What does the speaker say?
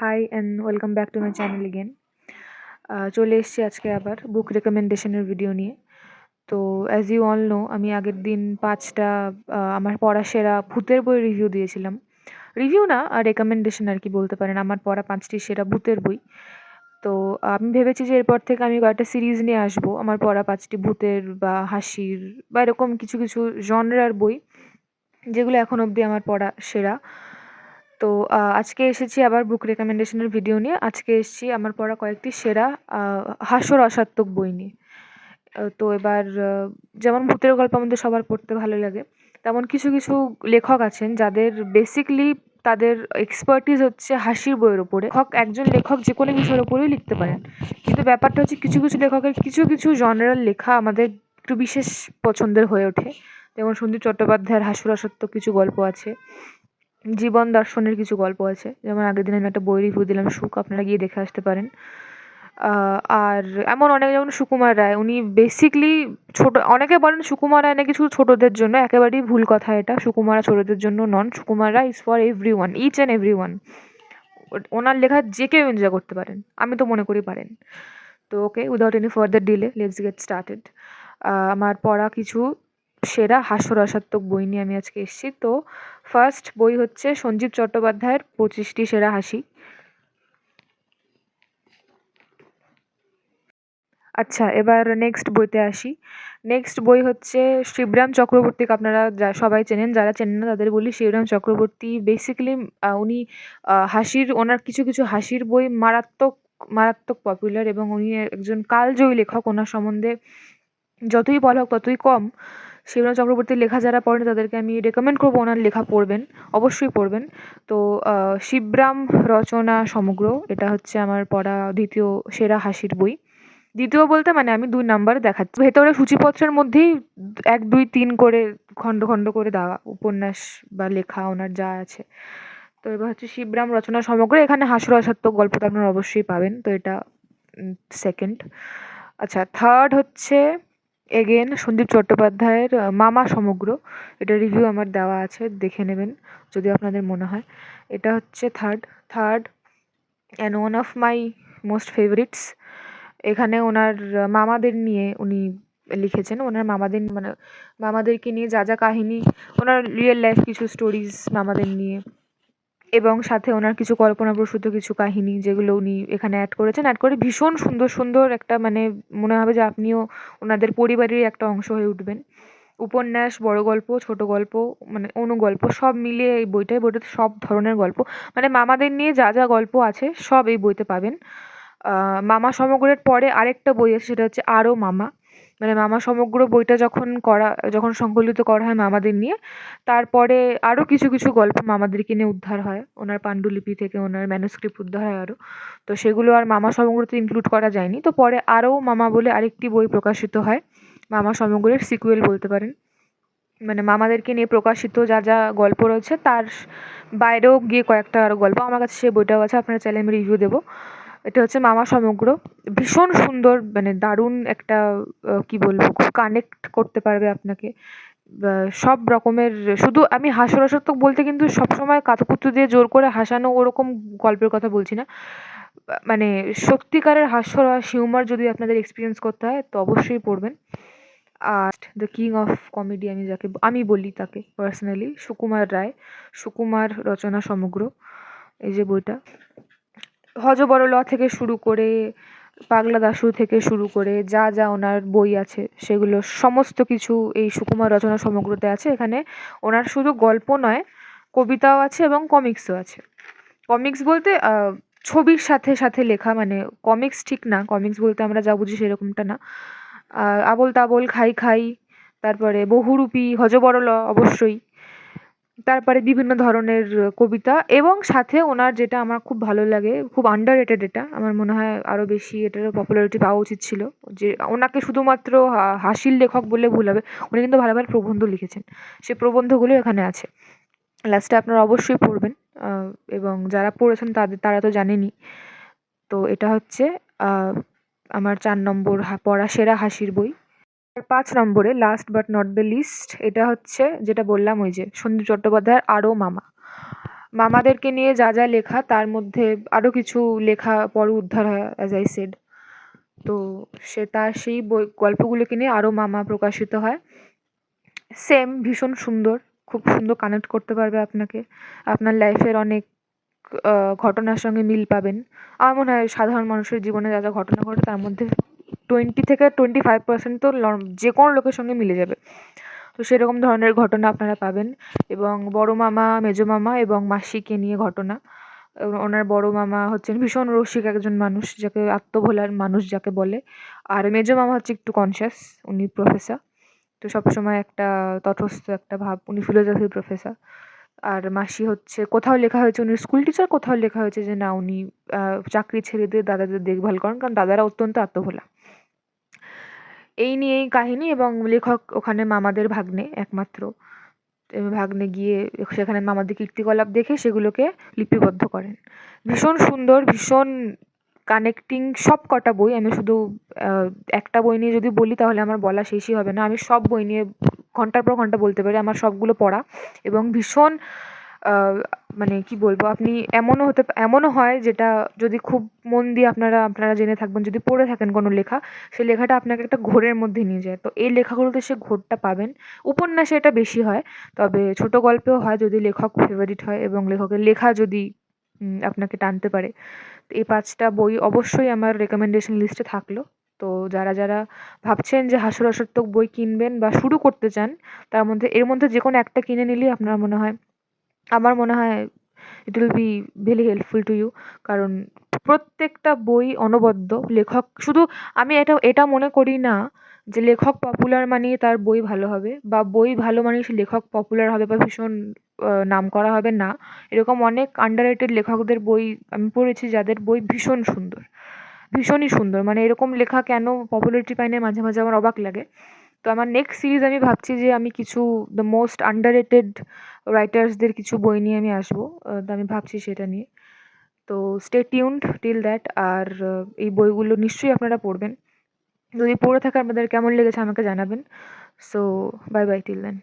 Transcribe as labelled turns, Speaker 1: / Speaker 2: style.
Speaker 1: Hi and welcome back to my channel again চলে এসেছি আজকে আবার বুক রেকমেন্ডেশনের ভিডিও নিয়ে। তো অ্যাজ ইউ অল নো আমি আগের দিন পাঁচটা আমার পড়া সেরা ভূতের বই রিভিউ দিয়েছিলাম। রিভিউ না আর রেকমেন্ডেশন আর কি বলতে পারেন। আমার পড়া পাঁচটি সেরা ভূতের বই। তো আমি ভেবেছি যে এরপর থেকে আমি কয়েকটা সিরিজ নিয়ে আসব। আমার পড়া পাঁচটি ভূতের বা হাসির বা এরকম কিছু কিছু জনরার বই, যেগুলো এখন অবধি আমার পড়া সেরা। তো আজকে এসেছি আবার বুক রেকমেন্ডেশনের ভিডিও নিয়ে। আজকে এসেছি আমার পড়া কয়েকটি সেরা আহ, হাস্যরসাত্মক বই নিয়ে। তো এবার যেমন ভূতের গল্প আমাদের সবার পড়তে ভালো লাগে তেমন কিছু কিছু লেখক আছেন যাদের বেসিকলি তাদের এক্সপার্টিস হচ্ছে হাসির বইয়ের ওপরে লেখক একজন লেখক যে কোনো বিষয়ের ওপরেই লিখতে পারেন। কিন্তু ব্যাপারটা হচ্ছে কিছু কিছু লেখকের কিছু কিছু জনরাল লেখা আমাদের একটু বিশেষ পছন্দের হয়ে ওঠে। যেমন সন্দীপ চট্টোপাধ্যায়ের হাস্যরসাত্মক কিছু গল্প আছে। জীবন দর্শনের কিছু গল্প আছে। যেমন আগের দিন আমি একটা বই রিভিউ দিলাম, সুখ, আপনারা গিয়ে দেখে আসতে পারেন। আর এমন অনেক, যেমন সুকুমার রায়, উনি বেসিকলি ছোট, অনেকে বলেন সুকুমার রায় নাকি শুধু ছোটোদের জন্য, একেবারেই ভুল কথা এটা। সুকুমার ছোটদের জন্য নন, Sukumar Ray is for everyone each and everyone ওনার লেখা যে কেউ এনজয় করতে পারেন, আমি তো মনে করি পারেন। তো okay without any further delay let's get started আমার পড়া কিছু সেরা হাস্যরসাত্মক বই নিয়ে আমি আজকে এসেছি। তো ফার্স্ট বই হচ্ছে সঞ্জীব চট্টোপাধ্যায়ের পঁচিশটি সেরা হাসি। আচ্ছা এবার নেক্সট বইতে আসি। নেক্সট বই হচ্ছে শিবরাম চক্রবর্তীকে আপনারা যা, সবাই চেনেন, যারা চেনেন না, তাদের বলি শিবরাম চক্রবর্তী। বেসিক্যালি উনি হাসির, ওনার কিছু কিছু হাসির বই মারাত্মক মারাত্মক পপুলার এবং উনি একজন কালজয়ী লেখক। ওনার সম্বন্ধে যতই বলা হোক, ততই কম। শিবরাম চক্রবর্তীর লেখা যারা পড়েন, তাদেরকে আমি রেকমেন্ড করব। ওনার লেখা পড়বেন, অবশ্যই পড়বেন। তো শিবরাম রচনা সমগ্র, এটা হচ্ছে আমার পড়া দ্বিতীয় সেরা হাসির বই। দ্বিতীয় বলতে মানে আমি দুই নাম্বার দেখাচ্ছি। ভেতরে সূচিপত্রের মধ্যেই এক, দুই, তিন করে খণ্ড খণ্ড করে দেওয়া উপন্যাস বা লেখা ওনার যা আছে। তো এবার হচ্ছে শিবরাম রচনা সমগ্র, এখানে হাস্যরসাত্মক গল্পটা আপনারা অবশ্যই পাবেন। তো এটা সেকেন্ড আচ্ছা থার্ড হচ্ছে এগেন সন্দীপ চট্টোপাধ্যায়ের মামা সমগ্র। এটা রিভিউ আমার দেওয়া আছে, দেখে নেবেন যদি আপনাদের মনে হয়। এটা হচ্ছে third third and one of my most favourites এখানে ওনার মামাদের নিয়ে উনি লিখেছেন। ওনার মামাদের মানে মামাদেরকে নিয়ে যা যা কাহিনী, ওনার রিয়েল লাইফ কিছু স্টোরিজ মামাদের নিয়ে। এবং সাথে ওনার কিছু কল্পনাপ্রসূত কিছু কাহিনী যেগুলো উনি এখানে অ্যাড করেছেন। অ্যাড করে ভীষণ সুন্দর সুন্দর একটা মানে মনে হবে যে আপনিও ওনাদের পরিবারেরই একটা অংশ হয়ে উঠবেন। উপন্যাস, বড় গল্প, ছোট গল্প মানে অনুগল্প সব মিলিয়ে এই বইটায় বইটাতে সব ধরনের গল্প। মানে মামাদের নিয়ে যা যা গল্প আছে সব এই বইতে পাবেন। মামা সমগ্রের পরে আরেকটা বই আছে, সেটা হচ্ছে আরও মামা। মানে মামা সমগ্র বইটা যখন করা, যখন সংকলিত করা হয় মামাদের নিয়ে, তারপরে আরও কিছু কিছু গল্প মামাদেরকে নিয়ে উদ্ধার হয়। ওনার পাণ্ডুলিপি থেকে ওনার ম্যানুস্ক্রিপ্ট উদ্ধার হয় আরও তো সেগুলো আর মামা সমগ্রতে ইনক্লুড করা যায়নি। তো পরে আরও মামা বলে আরেকটি বই প্রকাশিত হয়, মামা সমগ্রের সিকুয়েল বলতে পারেন। মানে মামাদেরকে নিয়ে প্রকাশিত যা যা গল্প রয়েছে, তার বাইরেও গিয়ে কয়েকটা আরও গল্প আমার কাছে সেই বইটাও আছে, আপনারা চাইলে আমি রিভিউ দেবো। এটা হচ্ছে মামা সমগ্র। ভীষণ সুন্দর মানে দারুণ একটা কি বলব, খুব কানেক্ট করতে পারবে আপনাকে। সব রকমের, শুধু আমি হাস্যরসাত্মক বলতে কিন্তু সবসময় কাতুকুতু দিয়ে জোর করে হাসানো ওরকম গল্পের কথা বলছি না। মানে সত্যিকারের হাস্যরস হিউমার যদি আপনাদের এক্সপিরিয়েন্স করতে হয়, তো অবশ্যই পড়বেন। আর দ্য কিং অফ কমেডি আমি যাকে, আমি বলি তাকে পার্সোনালি সুকুমার রায়, সুকুমার রচনা সমগ্র, এই যে বইটা। হযবরল থেকে শুরু করে পাগলা দাশু থেকে শুরু করে যা যা ওনার বই আছে, সেগুলো সমস্ত কিছু এই সুকুমার রচনা সমগ্রতে আছে। এখানে ওনার শুধু গল্প নয়, কবিতাও আছে এবং কমিক্সও আছে। কমিক্স বলতে ছবির সাথে সাথে লেখা মানে কমিক্স ঠিক না, কমিক্স বলতে আমরা যা বুঝি সেরকমটা না। আবোল তাবোল, খাই খাই, তারপরে বহুরূপী হযবরল অবশ্যই তারপরে বিভিন্ন ধরনের কবিতা এবং সাথে ওনার যেটা আমার খুব ভালো লাগে, খুব আন্ডার রেটেড এটা, আমার মনে হয় আরও বেশি এটারও পপুলারিটি পাওয়া উচিত ছিল। যে ওনাকে শুধুমাত্র হাসির লেখক বলে ভুল হবে, উনি কিন্তু ভালো ভালো প্রবন্ধ লিখেছেন। সে প্রবন্ধগুলো এখানে আছে। লাস্টে আপনারা অবশ্যই পড়বেন এবং যারা পড়েছেন তাদের তারা তো জানেনই। তো এটা হচ্ছে আমার চার নম্বর পড়া সেরা হাসির বই। আর পাঁচ নম্বরে last but not the least এটা হচ্ছে যেটা বললাম ওই যে সন্দীপ চট্টোপাধ্যায়ের আরও মামা। মামাদেরকে নিয়ে যা যা লেখা, তার মধ্যে আরও কিছু লেখা পর উদ্ধার হয় অ্যাজ আই সেড তো সে তার সেই বই, গল্পগুলোকে নিয়ে আরও মামা প্রকাশিত হয়। সেম ভীষণ সুন্দর, খুব সুন্দর কানেক্ট করতে পারবে আপনাকে। আপনার লাইফের অনেক ঘটনার সঙ্গে মিল পাবেন। আমার মনে হয় সাধারণ মানুষের জীবনে যা যা ঘটনা ঘটে, তার মধ্যে টোয়েন্টি থেকে টোয়েন্টি ফাইভ পার্সেন্ট তো যে কোনো লোকের সঙ্গে মিলে যাবে। তো সেরকম ধরনের ঘটনা আপনারা পাবেন এবং বড় মামা, মেজো মামা এবং মাসিকে নিয়ে ঘটনা। ওনার বড় মামা হচ্ছেন ভীষণ রসিক একজন মানুষ, যাকে আত্মভোলার মানুষ যাকে বলে। আর মেজো মামা হচ্ছে একটু কনসিয়াস উনি প্রফেসর তো সবসময় একটা তটস্থ একটা ভাব, উনি ফিলোজফির প্রফেসর আর মাসি হচ্ছে, কোথাও লেখা হয়েছে, উনি স্কুল টিচার কোথাও লেখা হয়েছে যে না, উনি চাকরি ছেড়ে দিয়ে দাদাদের দেখভাল করেন, কারণ দাদারা অত্যন্ত আত্মভোলা। এই নিয়েই কাহিনী এবং লেখক ওখানে মামাদের ভাগ্নে একমাত্র। ভাগ্নে গিয়ে সেখানে মামাদের কীর্তিকলাপ দেখে সেগুলোকে লিপিবদ্ধ করেন। ভীষণ সুন্দর, ভীষণ কানেক্টিং সব কটা বই। আমি শুধু একটা বই নিয়ে যদি বলি তাহলে আমার বলা শেষই হবে না। আমি সব বই নিয়ে ঘণ্টার পর ঘণ্টা বলতে পারি, আমার সবগুলো পড়া এবং ভীষণ মানে কি বলব, আপনি এমনও হতে এমনও হয় যেটা যদি খুব মন দিয়ে আপনারা আপনারা জেনে থাকবেন, যদি পড়ে থাকেন কোনো লেখা, সেই লেখাটা আপনাকে একটা ঘোরের মধ্যে নিয়ে যায়। তো এই লেখাগুলোতে সে ঘোরটা পাবেন। উপন্যাসে এটা বেশি হয়, তবে ছোটো গল্পেও হয় যদি লেখক ফেভারিট হয় এবং লেখকের লেখা যদি আপনাকে টানতে পারে। এই পাঁচটা বই অবশ্যই আমার রেকমেন্ডেশন লিস্টে থাকল। তো যারা যারা ভাবছেন যে হাস্যরসাত্মক বই কিনবেন বা শুরু করতে চান, তার মধ্যে, এর মধ্যে যে কোনো একটা কিনে নিলেই আপনার মনে হয় আমার মনে হয় it will be very helpful to you কারণ প্রত্যেকটা বই অনবদ্য, লেখক, শুধু আমি এটা এটা মনে করি না যে লেখক পপুলার মানেই তার বই ভালো হবে, বা বই ভালো মানেই সে লেখক পপুলার হবে বা ভীষণ নাম করা হবে, না। এরকম অনেক আন্ডার লেখকদের বই আমি পড়েছি যাদের বই ভীষণ সুন্দর, ভীষণই সুন্দর। মানে এরকম লেখা কেন পপুলারিটি পায় না মাঝে মাঝে আমার অবাক লাগে। তো আমার নেক্সট সিরিজ আমি ভাবছি যে আমি কিছু দ্য মোস্ট আন্ডার রেটেড রাইটার্সদের কিছু বই নিয়ে আমি আসব। তো আমি ভাবছি সেটা নিয়ে। তো স্টে টিউন্ড টিল দ্যাট আর এই বইগুলো নিশ্চয়ই আপনারা পড়বেন। যদি পড়ে থাকে আপনাদের কেমন লেগেছে আমাকে জানাবেন। So bye bye till then